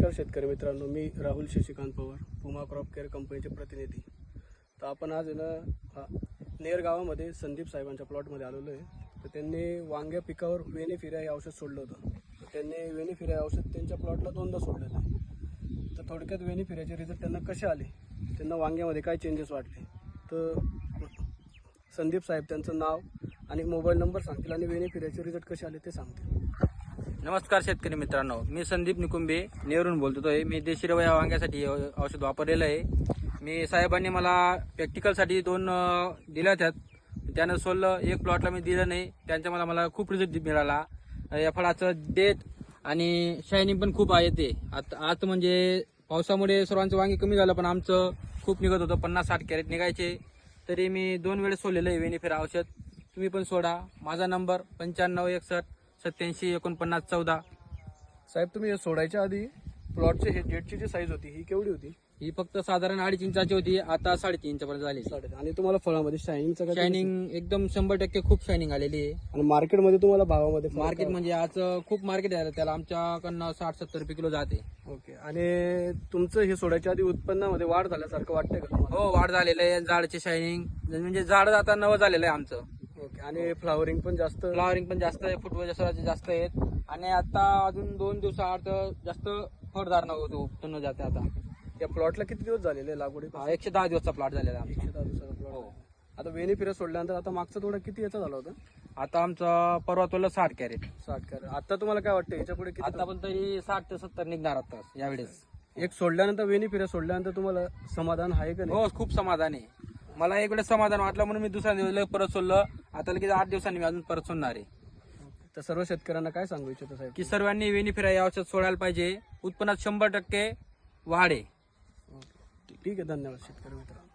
नमस्कार शेतकरी मित्रांनो मी राहुल शशिकांत पवार पुमा क्रॉप केअर कंपनीचे प्रतिनिधी. तर आपण आज ना नेर गावामध्ये संदीप साहेबांच्या प्लॉटमध्ये आलेलो आहे. तर त्यांनी वांग्या पिकावर वेनेफिरा हे औषध सोडलं होतं. तर त्यांनी वेनेफिरा हे औषध त्यांच्या प्लॉटला दोनदा सोडलेलं आहे. तर थोडक्यात वेनेफिराचे रिझल्ट त्यांना कसे आले? त्यांना वांग्यामध्ये काय चेंजेस वाटले? तर संदीप साहेब त्यांचं नाव आणि मोबाईल नंबर सांगतील आणि वेनेफिराचे रिझल्ट कसे आले ते सांगतील. नमस्कार शेतकरी मित्रांनो मी संदीप निकुंबे नेरून आहे मी देशीरवा या वांग्यासाठी औ- औषध वापरलेलं आहे. मी साहेबांनी मला प्रॅक्टिकलसाठी दोन दिल्या त्यात त्यानं सोललं एक प्लॉटला मी दिलं नाही. त्यांच्या मला मला खूप रिझल्ट मिळाला. या फळाचं डेट आणि शायनिंग पण खूप आहे ते. आता आज म्हणजे पावसामुळे सर्वांचं वांगे कमी झालं पण आमचं खूप निघत होतं. पन्नास साठ कॅरेट निघायचे. तरी मी दोन वेळेस सोडलेलं आहे वेनिफेर औषध. तुम्ही पण सोडा. माझा नंबर पंच्याण्णव एकसष्ट सत्याऐंशी एकोणपन्नास चौदा. साहेब तुम्ही हे सोडायच्या आधी प्लॉटचे हे जेटची जी साईज होती ही केवढी होती? ही फक्त साधारण अडीच इंचाची होती आता साडेतीन इंचापर्यंत झाली. साडे आणि तुम्हाला फळामध्ये शायनिंगचं काय शायनिंग एकदम शंभर टक्के खूप शायनिंग आलेली आहे. आणि मार्केटमध्ये तुम्हाला भावामध्ये फरक मार्केट? म्हणजे आज खूप मार्केट आहे त्याला आमच्याकडनं साठ सत्तर रुपये किलो जाते. ओके. आणि तुमचं हे सोडायच्या आधी उत्पन्नामध्ये वाढ झाल्यासारखं वाटतंय का तुम्हाला? हो वाढ झालेलं आहे झाडचे शायनिंग म्हणजे झाड आता नवं झालेलं आहे आमचं. ओके आणि फ्लावरिंग पण जास्त? फ्लॉवरिंग पण जास्त आहे फुटवे स्वराचे जास्त आहेत. आणि आता अजून दोन दिवसाआड जास्त फळदार नव्हतं उत्पन्न जाते आता. या प्लॉटला किती दिवस झालेले लागवडी एकशे दहा दिवसचा प्लॉट झालेला आहे. एकशे दहा दिवसाचा प्लॉट हो. आता वेनिफिरा सोडल्यानंतर आता मागचा थोडा किती याचा झाला होता? आता आमचा परवा तोला साठ कॅरेट. साठ कर आता तुम्हाला काय वाटतं याच्यापुढे आता पण तरी साठ ते सत्तर निघणार आता यावेळेस. एक सोडल्यानंतर वेनिफिरा सोडल्यानंतर तुम्हाला समाधान आहे का नाही? हो खूप समाधान आहे. मला एक वेळेस समाधान वाटलं म्हणून मी दुसऱ्या दिवस लगेच परत सोडलं. आता लगेच आठ दिवसांनी मी अजून परत सोडणार आहे. तर सर्व शेतकऱ्यांना काय सांगू इच्छितो साहेब? की सर्वांनी वेनिफिरा या औषध सोडायला पाहिजे. उत्पन्नात शंभर टक्के वाढ आहे. ठीक आहे धन्यवाद शेतकरी मित्रांनो.